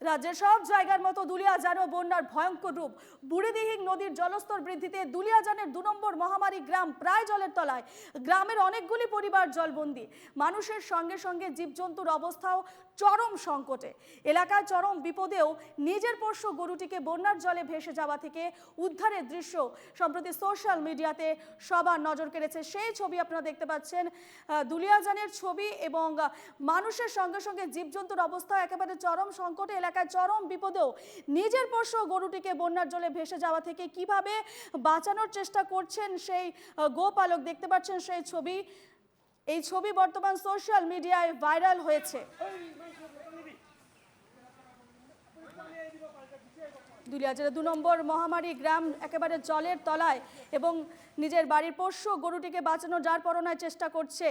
রাজ্যের সব জায়গার মতো দুলিয়াজানও বন্যার ভয়ঙ্কর রূপ। বুড়িদিহিং নদীর জলস্তর বৃদ্ধিতে দুলিয়াজানের দু নম্বর মহামারী গ্রাম প্রায় জলের তলায়। গ্রামের অনেকগুলি পরিবার জলবন্দি। মানুষের সঙ্গে সঙ্গে জীবজন্তুর অবস্থাও চরম সংকটে। এলাকায় চরম বিপদেও নিজের পোষ্য গরুটিকে বন্যার জলে ভেসে যাওয়া থেকে উদ্ধারের দৃশ্য সম্প্রতি সোশ্যাল মিডিয়াতে সবার নজর কেড়েছে। সেই ছবি আপনারা দেখতে পাচ্ছেন। দুলিয়াজানের ছবি এবং মানুষের সঙ্গে সঙ্গে জীবজন্তুর অবস্থা একেবারে চরম সংকটে। এলাকায় চরম বিপদেও নিজের পোষ্য গরুটিকে বন্যার জলে ভেসে যাওয়া থেকে কীভাবে বাঁচানোর চেষ্টা করছেন সেই গোপালক দেখতে পাচ্ছেন সেই ছবি। এই ছবি বর্তমান সোশ্যাল মিডিয়ায় ভাইরাল হয়েছে। দুলিয়াজের দু নম্বর মহামারী গ্রাম একেবারে জলের তলায় এবং নিজের বাড়ির পোষ্য গরুটিকে বাঁচানোর যার পরনায় চেষ্টা করছে।